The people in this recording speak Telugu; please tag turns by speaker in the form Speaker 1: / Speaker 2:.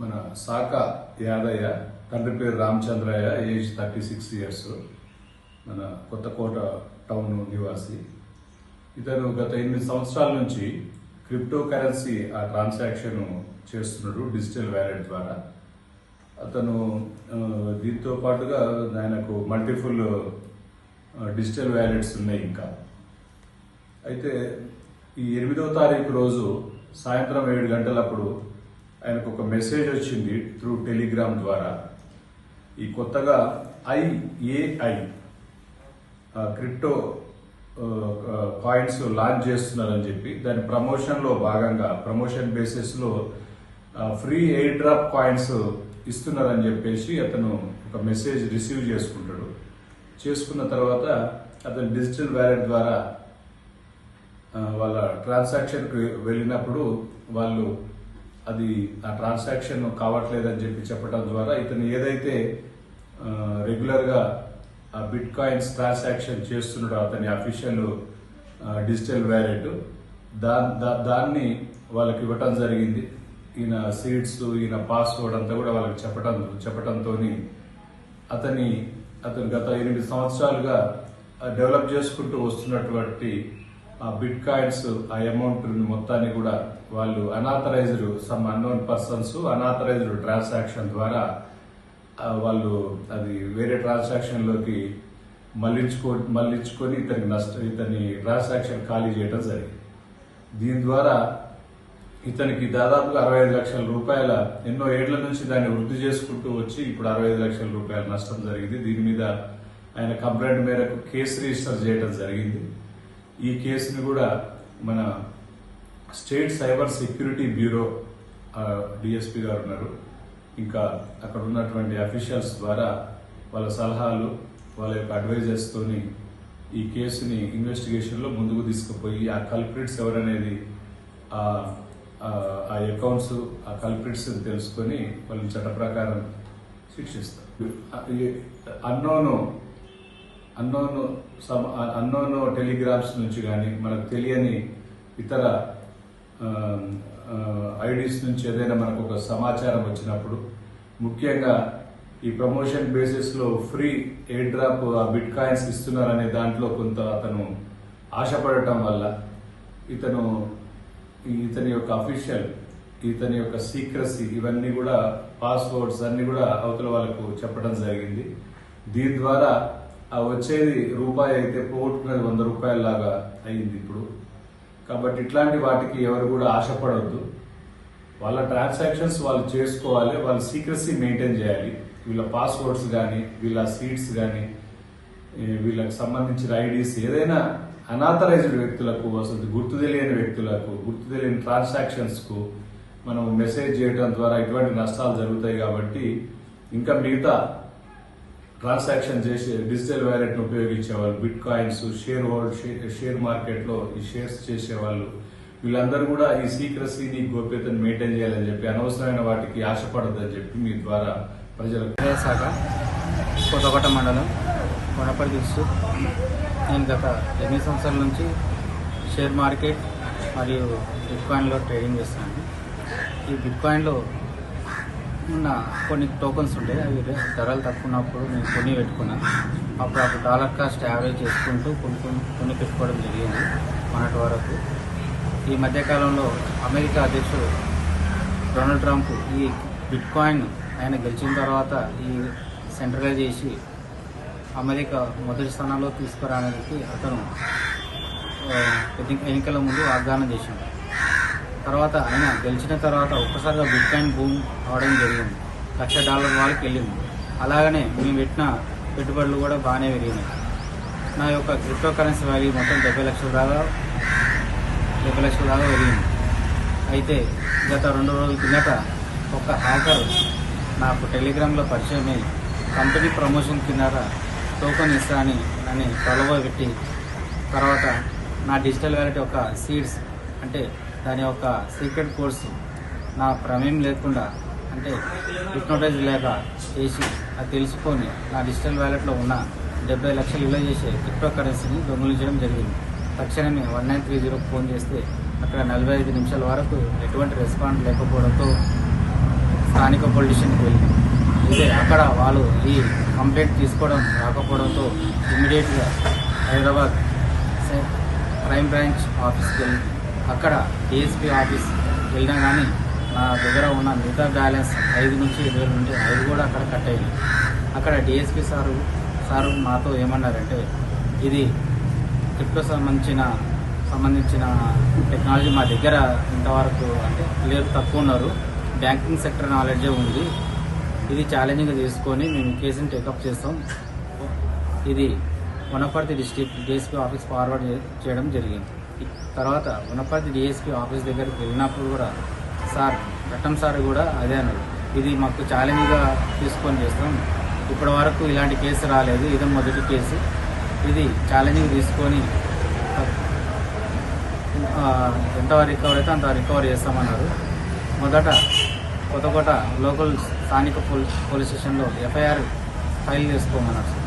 Speaker 1: మన సాక యాదయ్య తండ్రి పేరు Ramachandraiah age thirty six years. మన కొత్తకోట టౌన్ నివాసి. ఇతను గత ఎనిమిది సంవత్సరాల నుంచి క్రిప్టో కరెన్సీ ఆ ట్రాన్సాక్షన్ చేస్తున్నాడు డిజిటల్ వ్యాలెట్ ద్వారా. అతను దీంతో పాటుగా ఆయనకు మల్టిపుల్ డిజిటల్ వ్యాలెట్స్ ఉన్నాయి ఇంకా. అయితే ఈ ఎనిమిదవ తారీఖు రోజు సాయంత్రం ఏడు గంటలప్పుడు ఆయనకు ఒక మెసేజ్ వచ్చింది త్రూ టెలిగ్రామ్ ద్వారా. ఈ కొత్తగా ఐఏఐ క్రిప్టో కాయిన్స్ లాంచ్ చేస్తున్నారని చెప్పి దాని ప్రమోషన్లో భాగంగా ప్రమోషన్ బేసిస్లో ఫ్రీ ఎయిర్ డ్రాప్ కాయిన్స్ ఇస్తున్నారని చెప్పేసి అతను ఒక మెసేజ్ రిసీవ్ చేసుకుంటాడు. చేసుకున్న తర్వాత అతను డిజిటల్ వ్యాలెట్ ద్వారా వాళ్ళ ట్రాన్సాక్షన్కి వెళ్ళినప్పుడు వాళ్ళు అది ఆ ట్రాన్సాక్షన్ కావట్లేదని చెప్పి చెప్పడం ద్వారా ఇతను ఏదైతే రెగ్యులర్గా ఆ బిట్ కాయిన్స్ ట్రాన్సాక్షన్ చేస్తున్నాడో అతని అఫీషియల్ డిజిటల్ వ్యాలెట్ దా దాన్ని వాళ్ళకి ఇవ్వటం జరిగింది. ఈయన సీట్స్ ఈయన పాస్వర్డ్ అంతా కూడా వాళ్ళకి చెప్పటం చెప్పటంతో అతని అతను గత ఎనిమిది సంవత్సరాలుగా డెవలప్ చేసుకుంటూ వస్తున్నటువంటి బిట్ కాయిన్స్ ఆ అమౌంట్ మొత్తాన్ని కూడా వాళ్ళు unauthorised some unknown persons unauthorised transaction ద్వారా వాళ్ళు అది వేరే ట్రాన్సాక్షన్లోకి మళ్ళించుకో మళ్ళించుకొని ఇతనికి నష్ట ఇతని ట్రాన్సాక్షన్ ఖాళీ చేయడం జరిగింది. దీని ద్వారా ఇతనికి దాదాపుగా అరవై ఐదు లక్షల రూపాయల ఎన్నో ఏళ్ళ నుంచి దాన్ని వృద్ధి చేసుకుంటూ వచ్చి ఇప్పుడు అరవై ఐదు లక్షల రూపాయల నష్టం జరిగింది. దీని మీద ఆయన కంప్లైంట్ మేరకు కేసు రిజిస్టర్ చేయడం జరిగింది. ఈ కేసుని కూడా మన state cyber security bureau DSP గారు ఉన్నారు. ఇంకా అక్కడ ఉన్నటువంటి అఫీషియల్స్ ద్వారా వాళ్ళ సలహాలు వాళ్ళ యొక్క అడ్వైజర్స్తోని ఈ కేసుని ఇన్వెస్టిగేషన్లో ముందుకు తీసుకుపోయి ఆ కల్ప్రిట్స్ ఎవరనేది ఆ ఆ అకౌంట్స్ ఆ కల్ప్రిట్స్ తెలుసుకొని వాళ్ళని చట్ట ప్రకారం శిక్షిస్తారు. అన్నోను అన్నోన్ అన్నోన్ టెలిగ్రామ్స్ నుంచి కానీ మనకు తెలియని ఇతర ఐడీస్ నుంచి ఏదైనా మనకు ఒక సమాచారం వచ్చినప్పుడు ముఖ్యంగా ఈ ప్రమోషన్ బేసిస్లో free air drop bit coins ఇస్తున్నారనే దాంట్లో కొంత అతను ఆశపడటం వల్ల ఇతను ఇతని యొక్క అఫీషియల్ ఇతని యొక్క సీక్రసీ ఇవన్నీ కూడా పాస్వర్డ్స్ అన్నీ కూడా అవతల వాళ్ళకు చెప్పడం జరిగింది. దీని ద్వారా వచ్చేది రూపాయి అయితే పోగొట్టుకునేది వంద రూపాయలలాగా అయింది ఇప్పుడు. కాబట్టి ఇట్లాంటి వాటికి ఎవరు కూడా ఆశపడవద్దు వాళ్ళ ట్రాన్సాక్షన్స్ వాళ్ళు చేసుకోవాలి వాళ్ళ సీక్రసీ మెయింటైన్ చేయాలి. వీళ్ళ పాస్వర్డ్స్ కానీ వీళ్ళ సీట్స్ కానీ వీళ్ళకి సంబంధించిన ఐడీస్ ఏదైనా అనాథరైజ్డ్ వ్యక్తులకు అసలు గుర్తు తెలియని వ్యక్తులకు గుర్తు తెలియని ట్రాన్సాక్షన్స్కు మనం మెసేజ్ చేయడం ద్వారా ఇటువంటి నష్టాలు జరుగుతాయి కాబట్టి ఇంకా మిగతా ట్రాన్సాక్షన్ చేసి డిజిటల్ వ్యాలెట్ను ఉపయోగించేవాళ్ళు bit coins share hold share మార్కెట్లో ఈ షేర్స్ చేసే వాళ్ళు వీళ్ళందరూ కూడా ఈ సీక్రసీని గోప్యతను మెయింటైన్ చేయాలని చెప్పి అనవసరమైన వాటికి ఆశపడద్దని చెప్పి మీ ద్వారా ప్రజలకు
Speaker 2: శాఖ కొత్తకోట మండలం కొనపల్లి డిస్ట్రిక్ట్. నేను గత ఎనిమిది సంవత్సరాల నుంచి షేర్ మార్కెట్ మరియు బిట్ కాయిన్లో ట్రేడింగ్ చేస్తున్నాను. ఈ బిట్ కాయిన్లో ఉన్న కొన్ని టోకన్స్ ఉంటాయి అవి ధరలు తక్కువ ఉన్నప్పుడు నేను కొన్ని పెట్టుకున్నాను అప్పుడు అప్పుడు డాలర్ కాస్ట్ యావరేజ్ చేసుకుంటూ కొన్ని కొన్ని కొన్ని పెట్టుకోవడం జరిగింది మొన్నటి వరకు. ఈ మధ్యకాలంలో అమెరికా అధ్యక్షుడు డొనాల్డ్ ట్రంప్ ఈ బిట్ కాయిన్ ఆయన గెలిచిన తర్వాత ఈ సెంట్రలైజ్ చేసి అమెరికా మొదటి స్థానంలో తీసుకురావడానికి అతను ఎన్ని- ఎన్నికల ముందు వాగ్దానం చేశాడు. తర్వాత ఆయన గెలిచిన తర్వాత ఒక్కసారిగా బిట్ కాయిన్ భూమి అవడం జరిగింది. లక్ష డాలర్ వాళ్ళకి వెళ్ళింది. అలాగనే మేము పెట్టిన పెట్టుబడులు కూడా బాగానే పెరిగినాయి. నా యొక్క క్రిప్టో కరెన్సీ వాల్యూ మొత్తం డెబ్బై లక్షల దాకా డెబ్బై లక్షల దాకా పెరిగింది. అయితే గత రెండు రోజుల కిందట ఒక హ్యాకర్ నాకు టెలిగ్రామ్లో పరిచయం అయ్యి కంపెనీ ప్రమోషన్ కిందట టోకన్ ఇస్తా అని నన్ను పెట్టి తర్వాత నా డిజిటల్ వ్యాలెట్ యొక్క సీడ్స్ అంటే దాని యొక్క సీక్రెట్ కోర్స్ నా ప్రమేయం లేకుండా అంటే హిప్నోటైజ్ లేక చేసి అది తెలుసుకొని నా డిజిటల్ వ్యాలెట్లో ఉన్న డెబ్బై లక్షలు విలువ చేసే క్రిప్టో కరెన్సీని దొంగిలించడం జరిగింది. తక్షణమే వన్ నైన్ త్రీ జీరోకి ఫోన్ చేస్తే అక్కడ నలభై ఐదు నిమిషాల వరకు ఎటువంటి రెస్పాన్స్ లేకపోవడంతో స్థానిక పొలిటీషియన్కి వెళ్ళి అయితే అక్కడ వాళ్ళు ఈ కంప్లైంట్ తీసుకోవడం రాకపోవడంతో ఇమ్మీడియట్గా హైదరాబాద్ క్రైమ్ బ్రాంచ్ ఆఫీస్కి వెళ్ళి అక్కడ డిఎస్పీ ఆఫీస్ వెళ్ళినా కానీ నా దగ్గర ఉన్న మిగతా బ్యాలెన్స్ ఐదు నుంచి ఇరవై నుండి ఐదు కూడా అక్కడ కట్ అయింది అక్కడ డిఎస్పీ సారు సారు మాతో ఏమన్నారంటే ఇది క్రిప్టో సంబంధించిన సంబంధించిన టెక్నాలజీ మా దగ్గర ఇంతవరకు అంటే లేదు తక్కువ ఉన్నారు. బ్యాంకింగ్ సెక్టర్ నాలెడ్జే ఉంది. ఇది ఛాలెంజింగ్గా తీసుకొని మేము కేసుని టేకప్ చేస్తాం. ఇది Wanaparthy district DSP office forward చేయడం జరిగింది. తర్వాత ఉన్నపతి డిఎస్పీ ఆఫీస్ దగ్గరికి వెళ్ళినప్పుడు కూడా సార్ ఘట్టం సార్ కూడా అదే అన్నారు. ఇది మాకు ఛాలెంజ్గా తీసుకొని చేస్తాం. ఇప్పటి వరకు ఇలాంటి కేసు రాలేదు. ఇదే మొదటి కేసు. ఇది ఛాలెంజింగ్ తీసుకొని ఎంత రికవర్ అయితే అంత రికవర్ చేస్తామన్నారు. మొదట కొత్తకోట లోకల్ స్థానిక పోలీస్ పోలీస్ స్టేషన్లో ఎఫ్ఐఆర్ ఫైల్ చేసుకోమన్నారు